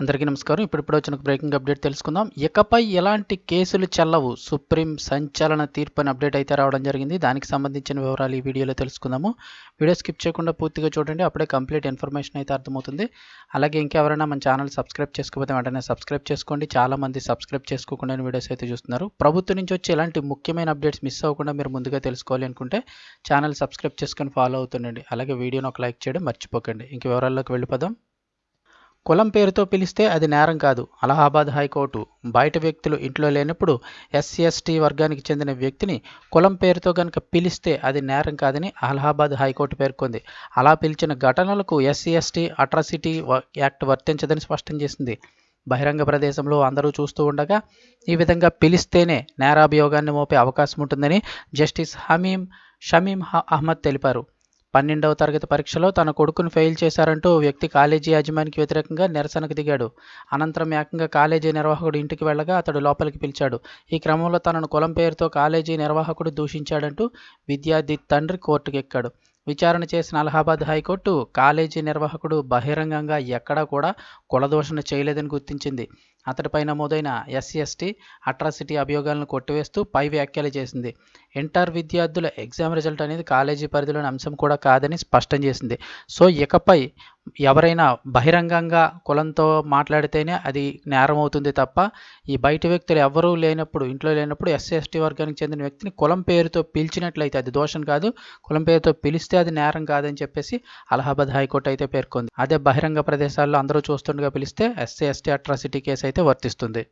అందరికీ నమస్కారం. ఇప్పుడు వచ్చిన బ్రేకింగ్ అప్డేట్ తెలుసుకుందాం. ఇకపై ఎలాంటి కేసులు చెల్లవు? సుప్రీం సంచలన తీర్పు అని అప్డేట్ అయితే రావడం జరిగింది. దానికి సంబంధించిన వివరాలు ఈ వీడియోలో తెలుసుకుందాము. వీడియో స్కిప్ చేయకుండా పూర్తిగా చూడండి. అప్పుడే కంప్లీట్ ఇన్ఫర్మేషన్ అయితే అర్థమవుతుంది. అలాగే ఇంకెవరైనా మన ఛానల్ సబ్స్క్రైబ్ చేసుకోకపోతే వెంటనే సబ్స్క్రైబ్ చేసుకోండి. చాలా మంది సబ్స్క్రైబ్ చేసుకోకుండా వీడియోస్ అయితే చూస్తున్నారు. ప్రభుత్వం నుంచి వచ్చి ఎలాంటి ముఖ్యమైన అప్డేట్స్ మిస్ అవ్వకుండా మీరు ముందుగా తెలుసుకోవాలి అనుకుంటే ఛానల్ సబ్స్క్రైబ్ చేసుకొని ఫాలో అవుతుండండి. అలాగే వీడియోని ఒక లైక్ చేయడం మర్చిపోకండి. ఇంక వివరాల్లోకి వెళ్ళిపోదాం. కులం పేరుతో పిలిస్తే అది నేరం కాదు. అలహాబాద్ హైకోర్టు బయట వ్యక్తులు ఇంట్లో లేనప్పుడు ఎస్సీ ఎస్టీ వర్గానికి చెందిన వ్యక్తిని కులం పేరుతో కనుక పిలిస్తే అది నేరం కాదని అలహాబాద్ హైకోర్టు పేర్కొంది. అలా పిలిచిన ఘటనలకు ఎస్సీ ఎస్టీ అట్రాసిటీ యాక్ట్ వర్తించదని స్పష్టం చేసింది. బహిరంగ ప్రదేశంలో అందరూ చూస్తూ ఉండగా ఈ విధంగా పిలిస్తేనే నేరాభియోగాన్ని మోపే అవకాశం ఉంటుందని జస్టిస్ హమీం షమీం అహ్మద్ తెలిపారు. పన్నెండవ తరగతి పరీక్షలో తన కొడుకును ఫెయిల్ చేశారంటూ వ్యక్తి కాలేజీ యాజమానికి వ్యతిరేకంగా నిరసనకు దిగాడు. అనంతరం ఏకంగా కాలేజీ నిర్వాహకుడు ఇంటికి వెళ్ళగా అతడు లోపలికి పిలిచాడు. ఈ క్రమంలో తనను కులం పేరుతో కాలేజీ నిర్వాహకుడు దూషించాడంటూ విద్యార్థి తండ్రి కోర్టుకు ఎక్కాడు విచారణ చేసిన అలహాబాద్ హైకోర్టు కాలేజీ నిర్వాహకుడు బహిరంగంగా ఎక్కడా కూడా కులదోషణ చేయలేదని గుర్తించింది. అతడిపై నమోదైన ఎస్సీఎస్టీ అట్రాసిటీ అభియోగాలను కొట్టివేస్తూ పై వ్యాఖ్యలు చేసింది. ఇంటర్ విద్యార్థుల ఎగ్జామ్ రిజల్ట్ అనేది కాలేజీ పరిధిలోని అంశం కూడా కాదని స్పష్టం చేసింది. సో ఇకపై ఎవరైనా బహిరంగంగా కులంతో మాట్లాడితేనే అది నేరం అవుతుంది తప్ప ఈ బయట వ్యక్తులు ఎవరూ లేనప్పుడు ఇంట్లో లేనప్పుడు ఎస్సీ ఎస్టీ వర్గానికి చెందిన వ్యక్తిని కులం పేరుతో పిలిచినట్లయితే అది దోషం కాదు. కులం పేరుతో పిలిస్తే అది నేరం కాదని చెప్పేసి అలహాబాద్ హైకోర్టు అయితే పేర్కొంది. అదే బహిరంగ ప్రదేశాల్లో అందరూ చూస్తుండగా పిలిస్తే ఎస్సీ ఎస్టీ అట్రాసిటీ కేసు అయితే వర్తిస్తుంది.